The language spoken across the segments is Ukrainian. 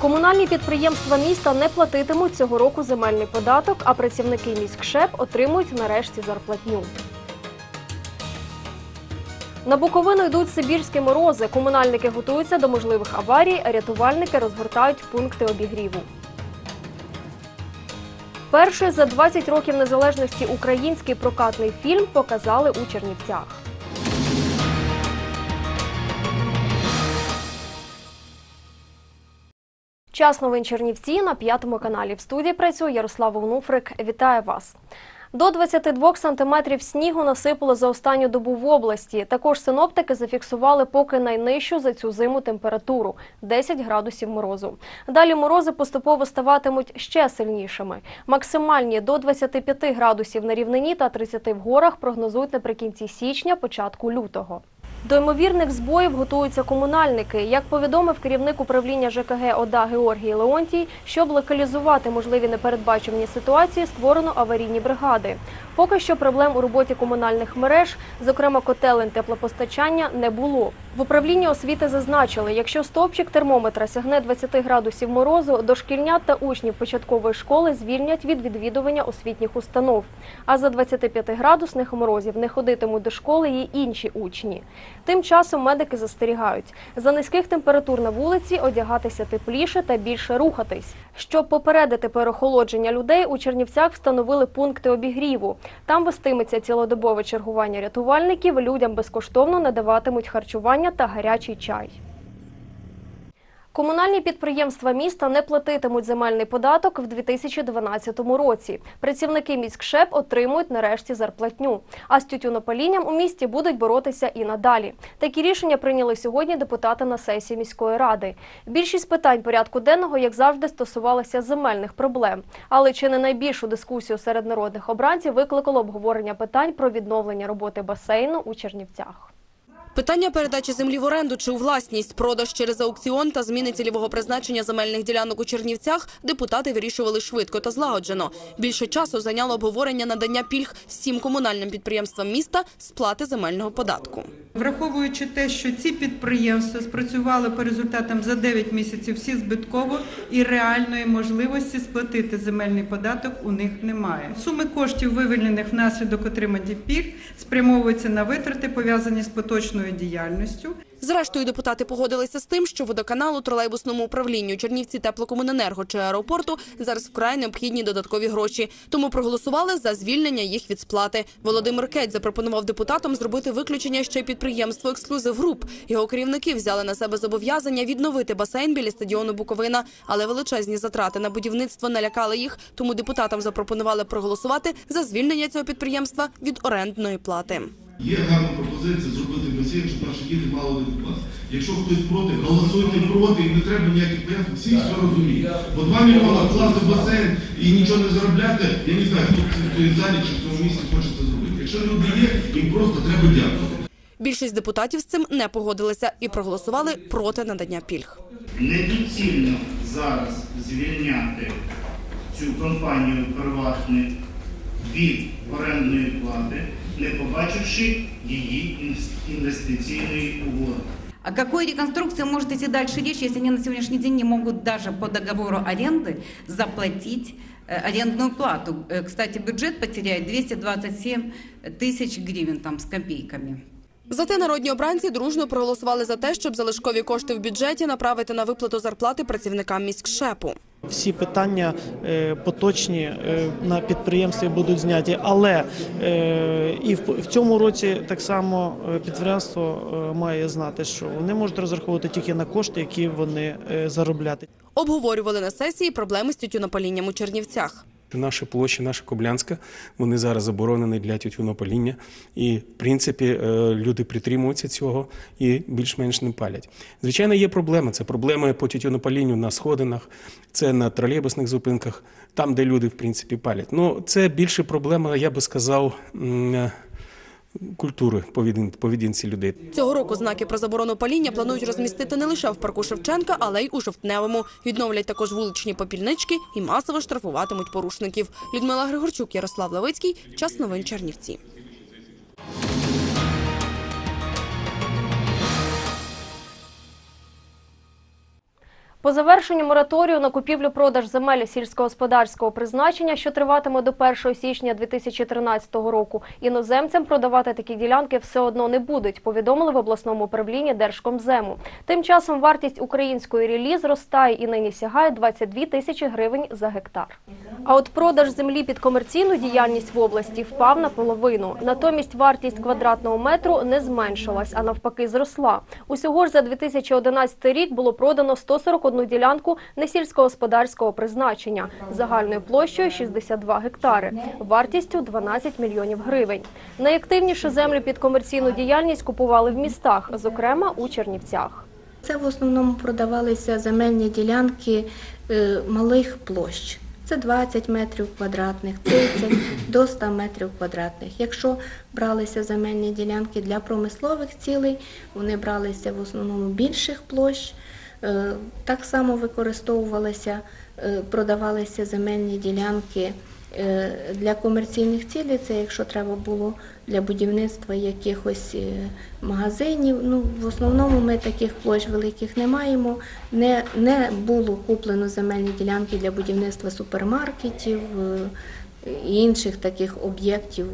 Комунальні підприємства міста не платитимуть цього року земельний податок, а працівники міськшеп отримують нарешті зарплатню. На Буковину йдуть сибірські морози. Комунальники готуються до можливих аварій, а рятувальники розгортають пункти обігріву. Перший за 20 років незалежності український прокатний фільм показали у Чернівцях. Час новин Чернівці на п'ятому каналі. В студії працює Ярослав Онуфрик. Вітаю вас. До 22 сантиметрів снігу насипало за останню добу в області. Також синоптики зафіксували поки найнижчу за цю зиму температуру 10 градусів морозу. Далі морози поступово ставатимуть ще сильнішими. Максимальні до 25 градусів на рівнині та 30 в горах прогнозують наприкінці січня, початку лютого. До ймовірних збоїв готуються комунальники. Як повідомив керівник управління ЖКГ ОДА Георгій Леонтій, щоб локалізувати можливі непередбачувані ситуації, створено аварійні бригади. Поки що проблем у роботі комунальних мереж, зокрема котелень теплопостачання, не було. В управлінні освіти зазначили, якщо стовпчик термометра сягне 20 градусів морозу, дошкільнят та учнів початкової школи звільнять від відвідування освітніх установ. А за 25 градусних морозів не ходитимуть до школи і інші учні. Тим часом медики застерігають за низьких температур на вулиці одягатися тепліше та більше рухатись. Щоб попередити переохолодження людей, у Чернівцях встановили пункти обігріву. Там вестиметься цілодобове чергування рятувальників. Людям безкоштовно надаватимуть харчування та гарячий чай. Комунальні підприємства міста не платитимуть земельний податок в 2012 році. Працівники міськшеп отримують нарешті зарплатню. А з тютюнопалінням у місті будуть боротися і надалі. Такі рішення прийняли сьогодні депутати на сесії міської ради. Більшість питань порядку денного, як завжди, стосувалися земельних проблем. Але чи не найбільшу дискусію серед народних обранців викликало обговорення питань про відновлення роботи басейну у Чернівцях. Питання передачі землі в оренду чи у власність, продаж через аукціон та зміни цільового призначення земельних ділянок у Чернівцях депутати вирішували швидко та злагоджено. Більше часу зайняло обговорення надання пільг всім комунальним підприємствам міста сплати земельного податку. Враховуючи те, що ці підприємства спрацювали по результатам за 9 місяців всі збитково і реальної можливості сплатити земельний податок у них немає. Суми коштів, вивільнених внаслідок отримання пільг, спрямовуються на витрати, пов'язані з поточною діяльністю. Зрештою, депутати погодилися з тим, що водоканалу, тролейбусному управлінню, Чернівці, теплокомуненерго чи аеропорту зараз вкрай необхідні додаткові гроші. Тому проголосували за звільнення їх від сплати. Володимир Кеть запропонував депутатам зробити виключення ще й підприємство «Ексклюзив Груп». Його керівники взяли на себе зобов'язання відновити басейн біля стадіону Буковина, але величезні затрати на будівництво налякали їх. Тому депутатам запропонували проголосувати за звільнення цього підприємства від орендної плати. Є гарна пропозиція зробити басейн, щоб наші діти мали один клас. Якщо хтось проти, голосуйте проти, і не треба ніяких пояснень, всі все розуміють. По 2 мільйона вкласти в басейн і нічого не заробляти, я не знаю, хто в цій залі чи в цьому місці хоче це зробити. Якщо люди є, їм просто треба дякувати. Більшість депутатів з цим не погодилися і проголосували проти надання пільг. Недоцільно зараз звільняти цю компанію приватну від орендної плати, не побачивши її інвес- інвестиційної угоди. О какой реконструкции может идти дальше речь, если они на сегодняшний день не могут даже по договору аренды заплатить э, арендную плату? Э, Кстати, бюджет потеряет 227 тысяч гривен там с копейками. Зате народні обранці дружно проголосували за те, щоб залишкові кошти в бюджеті направити на виплату зарплати працівникам міськшепу. Всі питання е, поточні е, на підприємстві будуть зняті, але е, і в, цьому році так само підприємство має знати, що вони можуть розраховувати тільки на кошти, які вони заробляти. Обговорювали на сесії проблеми з тютюнопалінням у Чернівцях. Наші площі, наша Коблянська, вони зараз заборонені для тютюнопаління. І, в принципі, е, люди притримуються цього і більш-менш не палять. Звичайно, є проблеми. Це проблеми по тютюнопалінню на сходинах, це на тролейбусних зупинках, там, де люди, в принципі, палять. Ну, це більше проблема, я би сказав, культури поведін- поведінці людей. Цього року знаки про заборону паління планують розмістити не лише в парку Шевченка, але й у Жовтневому. Відновлять також вуличні попільнички і масово штрафуватимуть порушників. Людмила Григорчук, Ярослав Лавицький. Час новин Чернівці. По завершенню мораторію на купівлю-продаж земель сільськогосподарського призначення, що триватиме до 1 січня 2013 року, іноземцям продавати такі ділянки все одно не будуть, повідомили в обласному управлінні Держкомзему. Тим часом вартість української рілі зростає і нині сягає 22 тисячі гривень за гектар. А от продаж землі під комерційну діяльність в області впав наполовину. Натомість вартість квадратного метру не зменшилась, а навпаки зросла. Усього ж за 2011 рік було продано 141 ділянку несільськогосподарського призначення загальною площею 62 гектари, вартістю 12 мільйонів гривень. Найактивніше землі під комерційну діяльність купували в містах, зокрема у Чернівцях. Це в основному продавалися земельні ділянки е, малих площ. Це 20 метрів квадратних, 30 до 100 метрів квадратних. Якщо бралися земельні ділянки для промислових цілей, вони бралися в основному більших площ. Е, Так само використовувалися, е, продавалися земельні ділянки е, для комерційних цілей. Це якщо треба було для будівництва якихось магазинів. Ну, в основному ми таких площ великих не маємо. Не, не було куплено земельні ділянки для будівництва супермаркетів і інших таких об'єктів.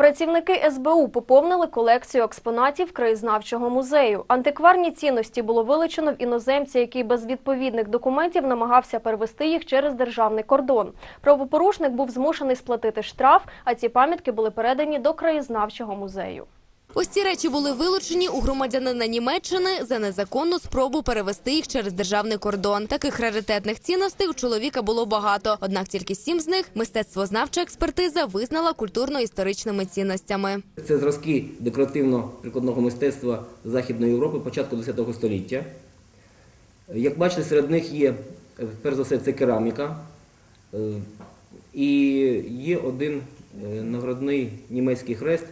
Працівники СБУ поповнили колекцію експонатів краєзнавчого музею. Антикварні цінності було вилучено в іноземця, який без відповідних документів намагався перевести їх через державний кордон. Правопорушник був змушений сплатити штраф, а ці пам'ятки були передані до краєзнавчого музею. Ось ці речі були вилучені у громадянина Німеччини за незаконну спробу перевести їх через державний кордон. Таких раритетних цінностей у чоловіка було багато, однак тільки сім з них мистецтвознавча експертиза визнала культурно-історичними цінностями. Це зразки декоративно-прикладного мистецтва Західної Європи початку ХХ століття. Як бачите, серед них є, перш за все, це кераміка. Е, І є один е, наградний німецький хрест,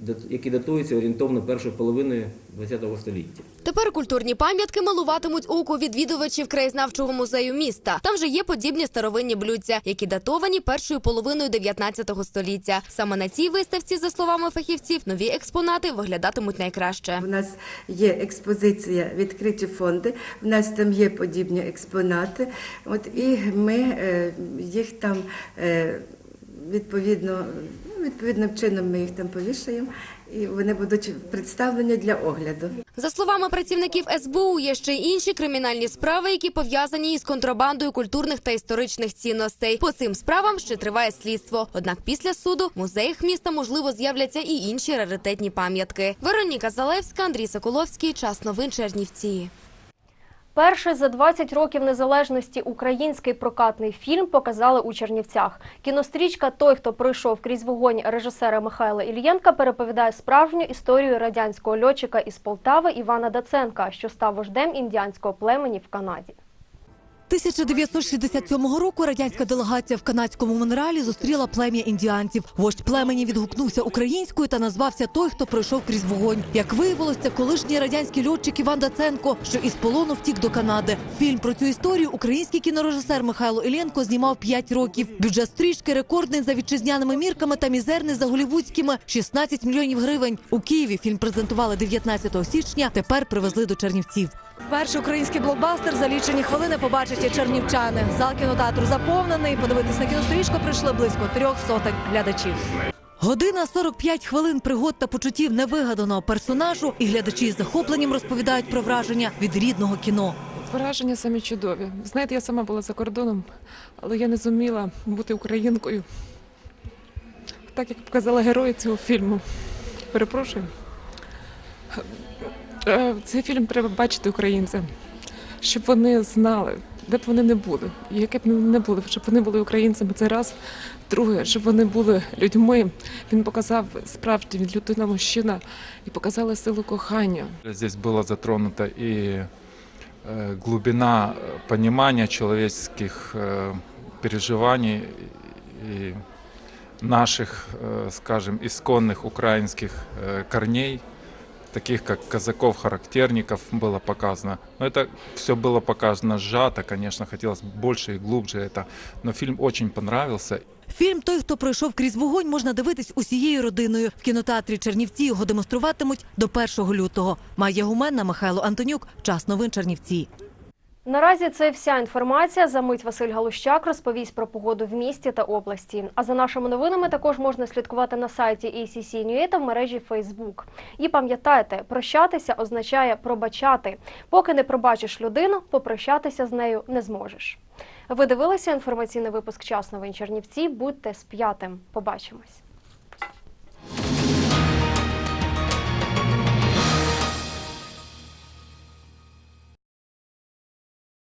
дат- який датується орієнтовно першою половиною ХХ століття. Тепер культурні пам'ятки малуватимуть око відвідувачів краєзнавчого музею міста. Там же є подібні старовинні блюдця, які датовані першою половиною 19 століття. Саме на цій виставці, за словами фахівців, нові експонати виглядатимуть найкраще. У нас є експозиція відкриті фонди. В нас там є подібні експонати. От і ми е, їх там е, відповідно, відповідним чином ми їх там повішаємо, і вони будуть представлені для огляду. За словами працівників СБУ, є ще й інші кримінальні справи, які пов'язані із контрабандою культурних та історичних цінностей. По цим справам ще триває слідство. Однак після суду в музеях міста можливо з'являться і інші раритетні пам'ятки. Вероніка Залевська, Андрій Соколовський. Час новин Чернівці. Перший за 20 років незалежності український прокатний фільм показали у Чернівцях. Кінострічка Той, хто пройшов крізь вогонь режисера Михайла Ільєнка, переповідає справжню історію радянського льотчика із Полтави Івана Даценка, що став вождем індіанського племені в Канаді. 1967 року радянська делегація в канадському Монреалі зустріла плем'я індіанців. Вождь племені відгукнувся українською та назвався той, хто пройшов крізь вогонь. Як виявилось, це колишній радянський льотчик Іван Даценко, що із полону втік до Канади. Фільм про цю історію український кінорежисер Михайло Ілєнко знімав 5 років. Бюджет стрічки рекордний за вітчизняними мірками та мізерний за голівудськими 16 мільйонів гривень. У Києві фільм презентували 19 січня. Тепер привезли до Чернівців. Перший український блокбастер за лічені хвилини побачать і чернівчани. Зал кінотеатру заповнений. Подивитись на кінострічку прийшли близько трьох сотень глядачів. Година 45 хвилин пригод та почуттів невигаданого персонажу, і глядачі з захопленням розповідають про враження від рідного кіно. Враження самі чудові. Знаєте, я сама була за кордоном, але я не зуміла бути українкою. Так як показали герої цього фільму. Перепрошую. Е, Цей фільм треба бачити українцям, щоб вони знали, де б вони не були, і яке б вони не були, щоб вони були українцями. Це раз. Друге, щоб вони були людьми. Він показав справді він людина мужчина і показали силу кохання. Здесь было затронуто и э, глубина э, понимания человеческих э, переживаний и наших, э, скажем, исконных украинских э, корней, таких как казаков-характерников, было показано. Но это все было показано сжато, конечно, хотелось больше и глубже это. Но фильм очень понравился. Фільм Той, хто пройшов крізь вогонь, можна дивитись усією родиною. В кінотеатрі Чернівці його демонструватимуть до 1 лютого. Майя Гуменна, Михайло Антонюк. Час новин Чернівці. Наразі це вся інформація. За мить Василь Галущак розповість про погоду в місті та області. А за нашими новинами також можна слідкувати на сайті ACC.NUA та в мережі Facebook. І пам'ятайте, прощатися означає пробачати. Поки не пробачиш людину, попрощатися з нею не зможеш. Ви дивилися інформаційний випуск «Час новин Чернівці». Будьте з п'ятим. Побачимось.